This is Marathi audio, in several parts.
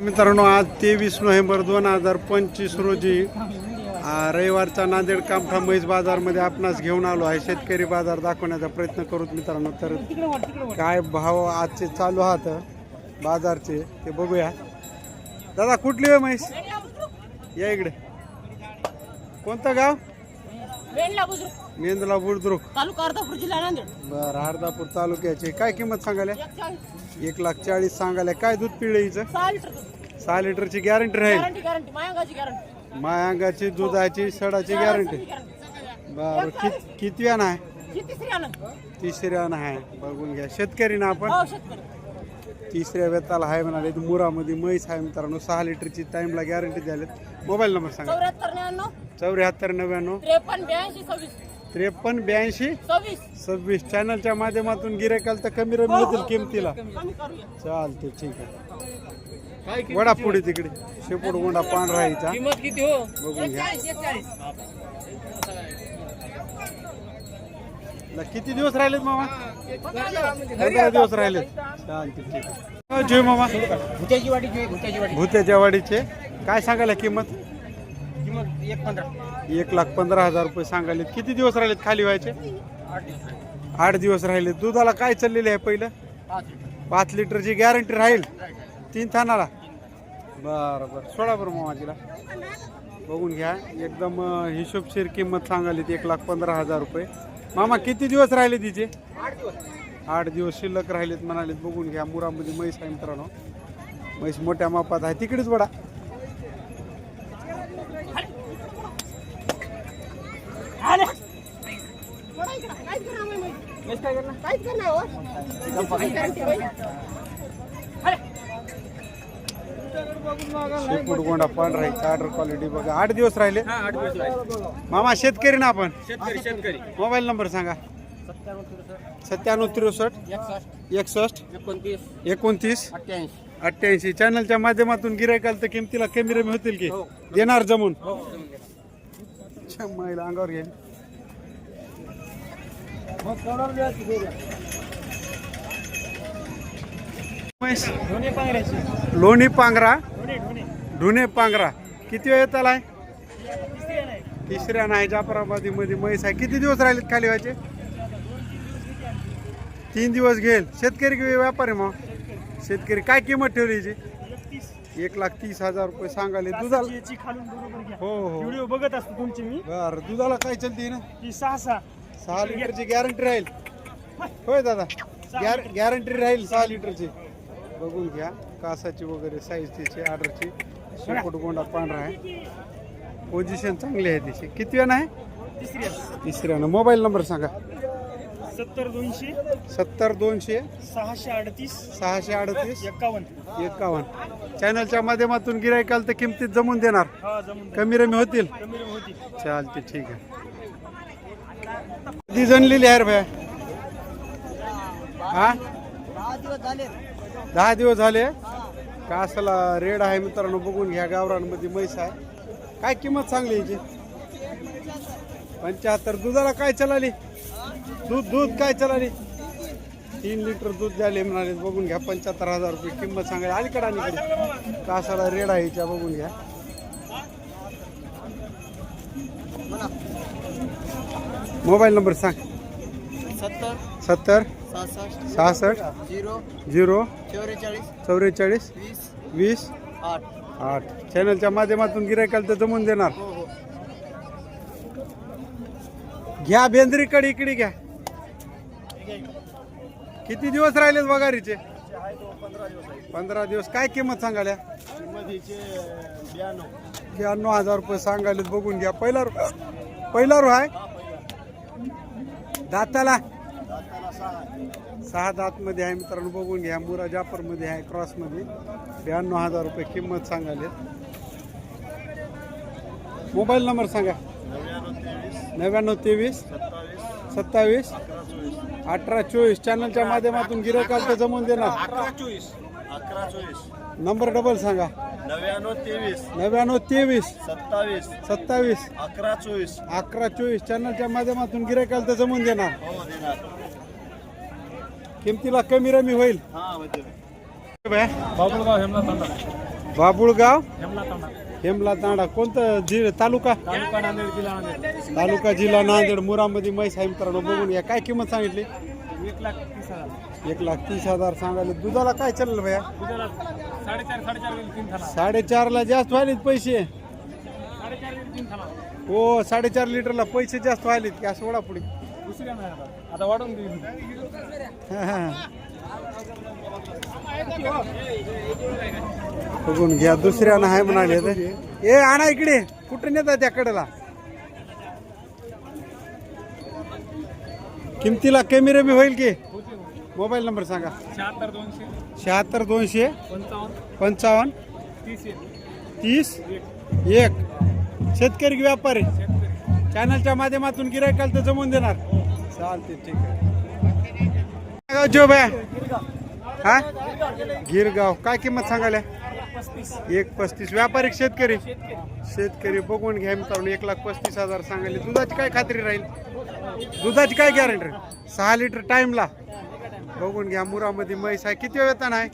मित्रांनो आज तेवीस नोव्हेंबर दोन हजार पंचवीस रोजी रविवारचा नांदेड कामठा म्हैस बाजारमध्ये आपणास घेऊन आलो आहे. शेतकरी बाजार दाखवण्याचा प्रयत्न करू मित्रांनो तर काय भाव आजचे चालू आहात बाजारचे ते बघूया. दादा कुठली आहे म्हैस? या इकडे. कोणतं गाव? मेंदला बुद्रुक. तालुका अर्धापूर जिल्हा नांदेड. बरं हरदापूर तालुक्याचे. काय किंमत सांगायला? एक लाख चाळीस सांगायला काय दूध पिळे हिचं? सहा लिटर सहा लिटरची गॅरंटी राहील. Guarantee guarantee. मायांगाची गॅरंटी. मायांगाची दुधाची सडाची गॅरंटी. बरं कित किती आहे? ही तिसरी आनंद तिसऱ्या आहे. बघून घ्या. शेतकरी ना आपण? हो शेतकरी. तिसऱ्या वेताला आहे म्हणाले. मुरामध्ये म्हैस आहे मित्रांनो. सहा लिटरची टाइमला गॅरंटी द्याले मोबाईल नंबर सांगा. चौऱ्याहत्तर नव्याण्णव. चौऱ्याहत्तर नव्याण्णव. त्रेपन्न ब्याऐंशी सव्वीस. त्रेपन्न ब्याऐंशी. सव्वीस. चॅनलच्या माध्यमातून गिरायकाल तर कमी रमी होतील किमतीला. कमी करूया. चालते ठीक आहे. वडा पुढे तिकडे. शेपूट गोंडा पांढरा किती हो? बघून घ्या. किती दिवस राहिलेत मामा? पंधरा दिवस. राहिलेत. चालते ठीक आहे. जीव मामा. भुत्याची वाडीचे. काय सांगायला किंमत? किंमत एक पंधरा. एक लाख पंधरा हजार रुपये सांगायले किती दिवस राहिलेत खाली व्हायचे? आठ दिवस राहिले. दुधाला काय चाललेले आहे पहिलं? पाच पाच लिटरची गॅरंटी राहील? तीन थानाला? बरं बरं. सोळा बरं मामा तिला बघून घ्या. एकदम अं, हिशोबशीर किंमत सांगायली एक लाख पंधरा हजार रुपये. मामा किती दिवस राहिले तिचे आठ दिवस. आठ दिवस शिल्लक राहिलेत म्हणालेत. बघून घ्या. मुरामध्ये म्हैस आहे मित्रांनो. म्हैस मोठ्या मापात आहे. तिकडेच बडा आले काय करणार काहीच करणार हो. गॅरंटी बाई अरे! शेपूट गोंडा पांढरा आहे ऑर्डर क्वालिटी बघा. आठ दिवस राहिले. मामा शेतकरी ना आपण? शेतकरी शेतकरी. मोबाईल नंबर सांगा. सत्त्याण्णव त्रेसष्ट. एकसष्ट. एकोणतीस. एकोणतीस. अठ्ठ्याऐंशी. अठ्ठ्याऐंशी. चॅनलच्या माध्यमातून गिरायकाल तर किमतीला कमी रमी होतील की? हो. देणार जमून. हो अंगावर घेईल लोणी पांगरा ढुणे पांगरा किती वेळ नाही. तिसऱ्या नाही जाफराबादी मध्ये म्हैस आहे. किती दिवस राहिलेत खाली व्हायचे? तीन दिवस घेईल. शेतकरी की व्यापारी मग? शेतकरी काय किंमत ठेवली एक लाख तीस हजार रुपये सांगाले दुधाला हो हो. बघत असतो तुमची मी. बर दुधाला काय चलते ना? ती सहा सहा. सहा लिटरची गॅरंटी राहील. होय दादा? गॅरंटी राहील सहा लिटरची. बघून घ्या कासाची वगैरे साईज तिची ऑर्डरची शेपूट गोंडा पांढरा आहे. पोझिशन चांगली आहे तिची. किती वेळ आहे. तिसऱ्यानं. मोबाईल नंबर सांगा. सत्तर दोनशे सत्तर दोनशे सहाशे अडतीस सहाशे अडतीस एक्कावन्न एकावन्न. चॅनलच्या माध्यमातून गिरायकाल तर किमतीत जमून देणार. हा कमी रमी होतील. चालते ठीक आहे. कधी जणलेली आहे रे भया. हा? दहा दिवस झाले. का असला कासाला रेड आहे मित्रांनो बघून घ्या गावरांमध्ये म्हैस आहे. काय किंमत सांगली याची? पंच्याहत्तर. दुधाला काय चलाली? दूध दूध काय चलाली? तीन लिटर दूध द्याले म्हणाले बघून घ्या पंच्याहत्तर हजार रुपये किंमत सांगायला. अलीकडे अलीकडे कासाला रेड आहे याच्या बघून घ्या. मोबाईल नंबर सांग. सत्तर सत्तर सहासष्ट सहासष्ट झिरो झिरो चौवेचाळीस चौवेचाळीस वीस वीस आठ. आठ. चॅनलच्या माध्यमातून गिरायकाल तर जमून देणार. हो हो. घ्या बेंद्रीकडे इकडे घ्या. किती दिवस राहिलेत वगारीचे पंधरा दिवस काय किंमत सांगाल्या? ब्याण्णव. हजार रुपये सांगायलेत. बघून घ्या. पहिला रो पहिला रो आहे दाताला. सहा दातमध्ये आहे मित्रांनो बघून घ्या. मुरा जाफरमध्ये आहे क्रॉसमध्ये. ब्याण्णव हजार रुपये किंमत सांगायले. मोबाईल नंबर सांगा. नव्याण्णव तेवीस. सत्तावीस अठरा चोवीस. चॅनलच्या माध्यमातून गिरायकाल तर जमवून देणार. अकरा चोवीस. अकरा चोवीस. नंबर डबल सांगा. नव्याण्णव तेवीस. नव्याण्णव तेवीस. सत्तावीस. सत्तावीस. अकरा चोवीस. अकरा चोवीस. चॅनलच्या माध्यमातून गिरायकाल तर जमवून देणार. हो देणार. किमतीला कमी रमी होईल. हा बाय बाबुळगाव हेमला तांडा बाबुळगाव? हेमला तांडा कोणतं जि तालुका? तालुका नांदेड जिल्हा नांदेड. तालुका जिल्हा नांदेड मुरामध्ये म्हैस आहे मित्रांनो बघून या. काय किंमत सांगितली? एक लाख तीस हजार. एक लाख तीस हजार सांगायला. दुधाला काय चाललं भैया? साडेचार साडेचारला जास्त व्हायलेत पैसे. हो साडेचार लिटरला पैसे जास्त व्हायलेत की असं वडा पुढे. आता वाढवून देईल. बघून घ्या. दुसऱ्यानं आहे म्हणाले. ए आणा इकडे. कुठे नेता त्या कडेला? किमतीला कमी रमी होईल की? मोबाईल नंबर सांगा. शहात्तर दोनशे. शहात्तर दोनशे पंचावन्न. तीस एक. शेतकरी की व्यापारी? चॅनलच्या माध्यमातून गिरायकाल तर जमवून देणार. चालते ठीक आहे. जॉब आहे हा? गिरगाव. काय किंमत सांगायला? पस्तीस एक पस्तीस. व्यापारिक शेतकरी. शेतकरी बघून घ्या मित्रांनो एक लाख पस्तीस हजार सांगायले. दुधाची काय खात्री राहील? दुधाची काय गॅरंटी राहील? सहा लिटर टाइमला बघून घ्या मुरामध्ये म्हैस आहे. किती वेतन आहे?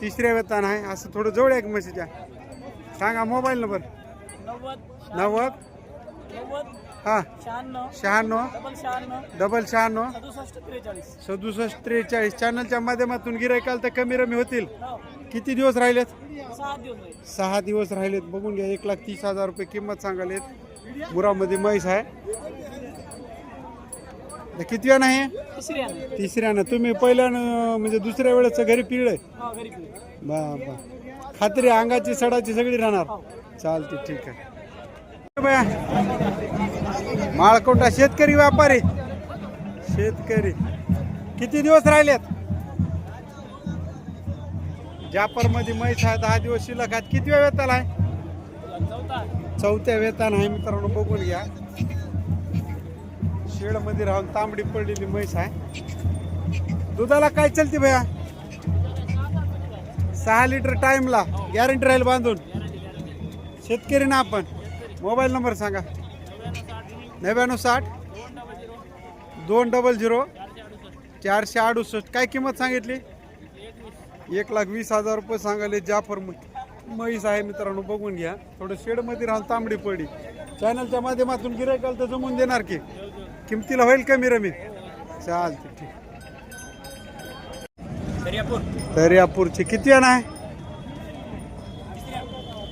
तिसऱ्या वेतन आहे. असं थोडं जवळ आहे म्हशीच्या? सांगा मोबाईल नंबर नव्वद. हा. शहाण्णव. डबल शहाण्णव. त्रेचाळीस. सदुसष्ट त्रेचाळीस. चॅनलच्या माध्यमातून गिरायकाल तर कमी रमी होतील. हो. किती दिवस राहिलेत? सहा दिवस राहिलेत. बघून घ्या एक लाख तीस हजार रुपये किंमत सांगालेत. मुरामध्ये म्हैस आहे. किती वेळ नाही तिसऱ्यानं तुम्ही पहिल्यानं म्हणजे दुसऱ्या वेळेस घरी पिळलंय हो बा बा. खात्री अंगाची सडाची सगळी राहणार. चालते ठीक आहे. माळकोटा शेतकरी व्यापारी. शेतकरी. किती दिवस राहिलेत? जापरमध्ये म्हैस आहे दहा दिवस शिल्लक आहेत. किती वेळ वेतन आहे? चौथ्या वेतन आहे मित्रांनो बघून घ्या. शेडमध्ये राहून तांबडी पडलेली म्हैस आहे. दुधाला काय चलते भैया? सहा लिटर टाइमला गॅरंटी राहील बांधून. शेतकरी ना आपण. मोबाईल नंबर सांगा. नव्याण्णव साठ. दोन डबल झिरो चारशे अडुसष्ट. काय किंमत सांगितली? एक लाख वीस हजार रुपये सांगाले जाफर म्हैस आहे मित्रांनो बघून घ्या. थोडं शेडमध्ये राहून तांबडी पडी चॅनलच्या माध्यमातून गिरायकाल तर जमून देणार की? किमतीला होईल कमी रमी चालते ठीक. दर्यापूर. दर्यापूरचे किती जण आहे?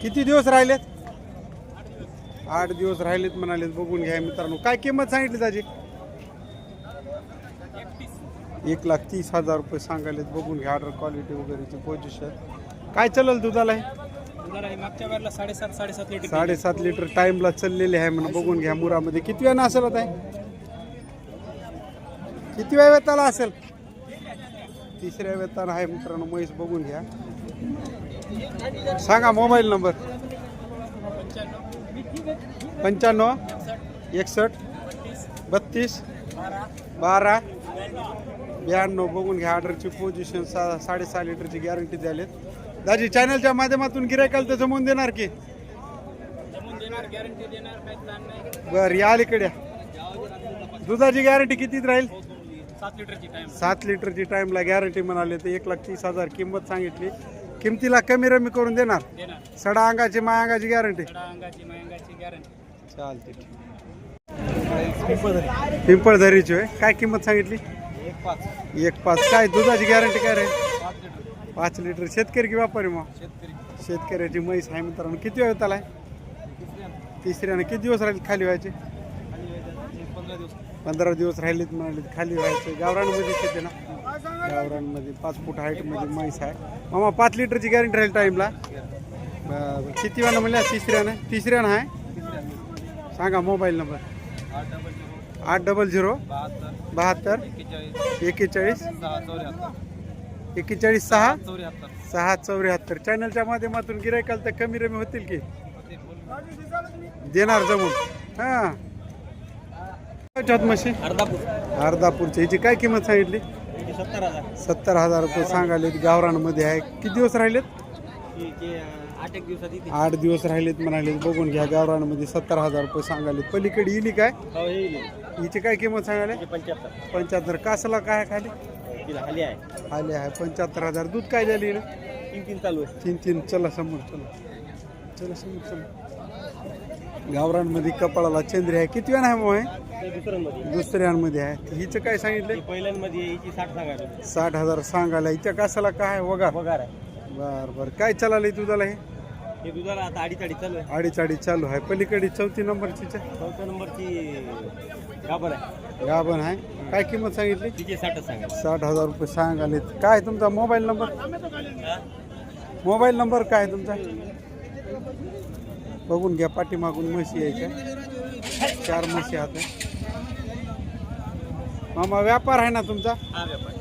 किती दिवस राहिलेत? आठ दिवस राहिलेत म्हणालेत बघून घ्या मित्रांनो. काय किंमत सांगितली त्याची एक लाख तीस हजार रुपये सांगायलेत. बघून घ्या ऑर्डर क्वालिटी वगैरेची पोझिशन काय चलल दुधाला हे? दुधाला मागच्या वेळेला साडेसात साडेसात लिटर साडेसात लिटर टाइमला चाललेले आहे म्हणून बघून घ्या मुरामध्ये. किती वेळा असेल आता हे? किती वेळ वेताला असेल? तिसऱ्या वेतान आहे मित्रांनो म्हैस बघून घ्या. सांगा मोबाईल नंबर. पंच्याण्णव एकसष्ट बत्तीस बारा ब्याण्णव बघून घ्या ऑर्डरची पोझिशन सा साडेसहा लिटरची गॅरंटी द्यालेत दाजी चॅनलच्या माध्यमातून गिरायकाल तर जमवून देणार की? बर या अलीकडे. दुधाची गॅरंटी कितीत राहील? सात लिटरची टाइम सात लिटरची टाइमला गॅरंटी म्हणाले तर एक लाख तीस हजार किंमत सांगितली. किमतीला कमी रमी करून देणार? सडा अंगाची माय अंगाची गॅरंटी चालते पिंपळधरीची काय किंमत सांगितली? एक पाच. एक पाच. काय दुधाची गॅरंटी काय रे? पाच लिटर. पाच लिटर शेतकरी की व्यापारी मग? शेतकरी. शेतकऱ्याची म्हैस आहे मित्रांनो. किती वेळ त्याला तिसऱ्यानं. किती दिवस राहील खाली व्हायचे? पंधरा दिवस पंधरा दिवस राहिलेत म्हणाले खाली व्हायचे. गावरांमध्ये येते ना? गावरांमध्ये पाच फूट हाईटमध्ये म्हैस आहे. मामा पाच लिटरची गॅरंटी राहील टाईमला बरं किती वेळा म्हणल्या? तिसऱ्यानं. तिसऱ्यानं आहे? सांगा मोबाईल नंबर आठ डबल झिरो आठ डबल झिरो बहात्तर. एकेचाळीस. सहा चौऱ्याहत्तर. एकेचाळीस सहा. चौऱ्याहत्तर. सहा चौऱ्याहत्तर. चॅनलच्या माध्यमातून गिरायकाल तर कमी रमी होतील की? देणार जमून. हां. म्हशी? अर्धापूर. अर्धापूरची. हिची काय किंमत सांगितली? सत्तर हजार. सत्तर हजार रुपये सांगालेत गावरानमध्ये आहे. किती दिवस राहिलेत? आठ दिवस राहिलेत म्हणाले बघून घ्या गावरानमध्ये सत्तर हजार रुपये सांगाले पलीकडे इली काय? हो येईल हिची काय किंमत सांगाले पंच्याहत्तर. कासला काय खाली? आहे. आले आहे. पंच्याहत्तर हजार. दूध काय झाली ना तीन तीन चालू आहे. तीन तीन. चला समोर चला. चला समोर चला. गावरांमध्ये कपाळाला चंद्री आहे. किती वेळ आहे मग हे? ते दुसऱ्यांमध्ये. आहे. हिचं काय सांगितलं? पहिल्यांमध्ये साठ हजार सांगायला. हिच्या कासाला काय वगा पगार आहे. बर बर. काय चाललंय तुझ्याला हे? हे दुधाला आता अडीच अडीच चालू आहे. अडीच अडीच चालू आहे. पलीकडे चौथी नंबरची च्या. चौथ्या नंबरची गाभण आहे. गाभण आहे. काय किंमत सांगितली? तिचे साठच सांगायला साठ हजार रुपये सांगाले काय तुमचा मोबाईल नंबर? मोबाईल नंबर काय आहे तुमचा? बघून घ्या पाठीमागून म्हशी यायच्या. चार म्हशी आहात. मामा व्यापार आहे ना तुमचा? हा व्यापार.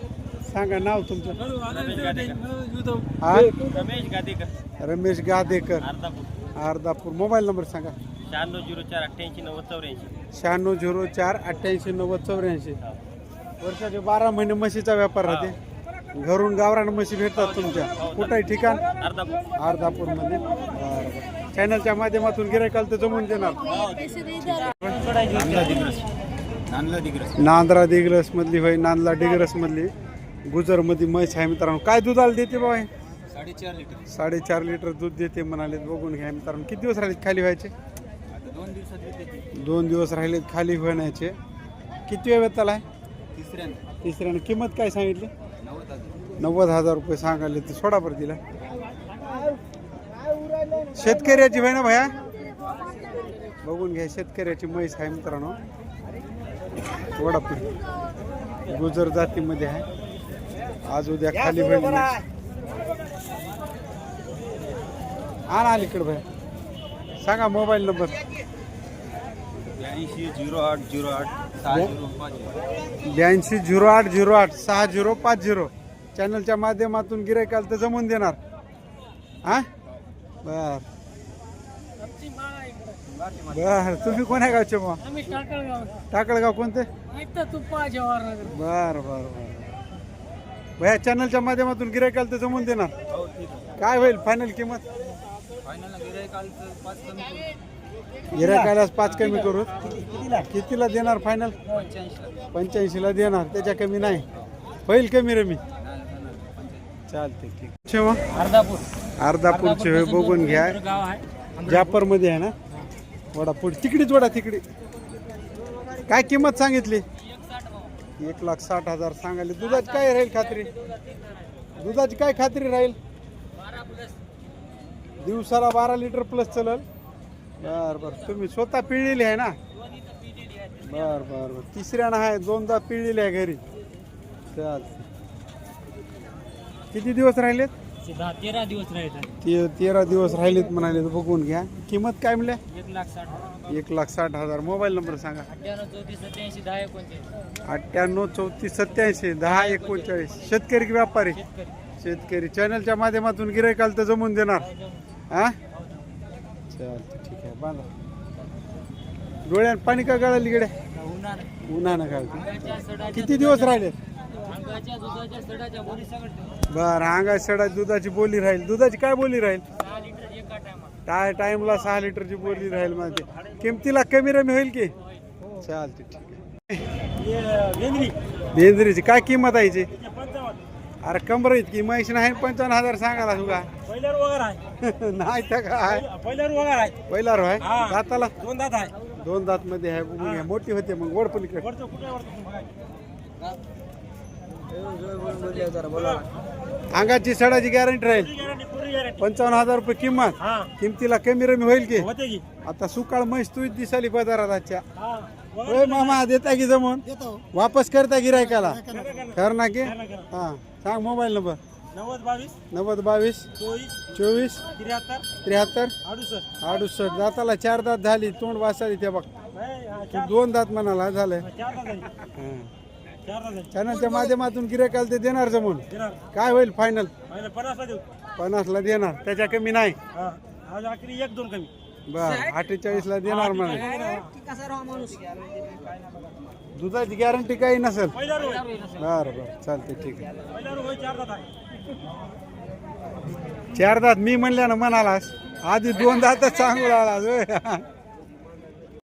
सांगा नाव तुमचं. हा? रमेश गादेकर. रमेश गादेकर. अर्धापूर. मोबाईल नंबर सांगा. शहाण्णव झिरो चार अठ्ठ्याऐंशी नव्वद चौऱ्याऐंशी. शहाण्णव झिरो चार अठ्ठ्याऐंशी नव्वद चौऱ्याऐंशी. वर्षाचे बारा महिने म्हशीचा व्यापार राहते. घरून गावरान म्हशी भेटतात तुमच्या. कुठंही ठिकाण? अर्धापूर. अर्धापूरमध्ये चॅनलच्या माध्यमातून गिरायकाल तर जमून देणार. नांदला दिग्रस. मधली होय नांदला डिग्रस मधली. गुजरमध्ये म्हैस आहे मित्रांनो. काय दुधाला देते बाबा हे? साडेचार लिटर. साडेचार लिटर दूध देते म्हणाले बघून घ्या मित्रांनो. किती दिवस राहिले खाली व्हायचे? दोन दिवसात दोन दिवस राहिले खाली होण्याचे. किती वेळ त्याला आहे? तिसऱ्यानं. किंमत काय सांगितली? नव्वद हजार. रुपये सांगाले ते सोडा बरं तिला. शेतकऱ्याची होय ना भया? बघून घ्या शेतकऱ्याची म्हैस आहे मित्रांनो. वडापूर. गुजर जातीमध्ये आहे. आज उद्या खाली म्हैस. आण अलीकडे भया सांगा मोबाईल नंबर. ब्याऐंशी झिरो आठ झिरो आठ सहा झिरो पाच झिरो. ब्याऐंशी झिरो आठ झिरो आठ सहा झिरो पाच झिरो. चॅनलच्या माध्यमातून गिरायकाल तर जमून देणार. हा? बर. बर. तुम्ही कोण्या गावचे मग? टाकळगाव. कोणते? बर बर बर. भया चॅनलच्या माध्यमातून गिरायकाल तर जमून देणार. हो ठीक आहे. काय होईल फायनल किंमत? फायनल गिरायकालचं पाच कमी करू. गिरायकालाच पाच कमी करू. कितीला? देणार फायनल पंच्याऐंशीला. पंच्याऐंशीला देणार. त्याच्या कमी नाही. होईल कमी रमी. चालते ठीक ठेवा अर्धापूर. अर्धापूरचे होय बघून घ्या. गाव आहे. जापरमध्ये आहे ना? वडापूर. तिकडेच वडा तिकडे. काय किंमत सांगितली? एक लाख साठ हजार सांगायला दुधाची काय राहील खात्री? दुधाची काय खात्री राहील? दिवसाला बारा लिटर प्लस चलल बर बर. तुम्ही स्वतः पिळलेली आहे ना? बर बर बर. तिसऱ्यानं आहे दोनदा पिळलेली आहे घरी. चालते किती दिवस राहिलेत? दहा तेरा दिवस राहिले ते तेरा दिवस राहिलेत म्हणाले तर बघून घ्या. किंमत काय म्हणल्या एक लाख साठ एक लाख साठ हजार. मोबाईल नंबर सांगा. अठ्ठ्याण्णव चौतीस सत्याऐंशी दहा एकोणचाळीस. अठ्ठ्याण्णव चौतीस सत्याऐंशी दहा एकोणचाळीस. शेतकरी की व्यापारी? शेतकरी. चॅनलच्या माध्यमातून गिरायकाल तर जमून देणार. हा? चालतं ठीक आहे. बांधा. डोळ्यात पाणी का गळाली गिडे उन्हाळ्यात उन्हानं काय अंगाच्या सडाच्या किती दिवस राहिले बरं अंगा सडा दुधाची बोली राहील. दुधाची काय बोली राहील? टाय टाइमला सहा लिटरची बोली राहील माझी किमतीला कमी रमी होईल की? चालते ठीक आहे. बेंद्रीची काय किंमत आहे याची? अरे कंबर इतकी म्हैस नाही पंचावन्न हजार सांगाला तुका. नाही तर काय? पहिला रो आहे. हा. दाताला? दोन दात आहे. दोन दात मध्ये आहे. मोठी होते मग गोड पलीकडे वरचं कुठे वरचं बघा अंगाची सडाची गॅरंटी राहील. गॅरंटी पुरी गॅरंटी पंचावन्न हजार रुपये किंमत. हा. किमतीला कमी रमी होईल की? होते की. आता सुकाळ म्हैस तू दिसाली बाजारात आजच्या हा. होय मामा देता की जमून? वापस करता गिरायकाला कर ना की? हा. सांग मोबाईल नंबर. नव्वद बावीस. नव्वद बावीस. चोवीस. चोवीस. त्र्याहत्तर. त्र्याहत्तर. अडुसष्ट. अडुसष्ट. दाताला चार दात झाली तोंड वासाली ते बघ. हा, दोन दात म्हणाला झालंय. चॅनलच्या माध्यमातून गिरायकाला ते देणार जमून. काय होईल फायनल पन्नासला देऊ. पन्नासला देणार. त्याच्या कमी नाही. आज आखरी एक दोन कमी. बर अठ्ठेचाळीस ला देणार म्हणा दुधाची गॅरंटी काही नसेल. बर बर. चालते ठीक आहे. चार दात मी म्हणल्या ना म्हणालास. आधी दोन दातच सांगू लागला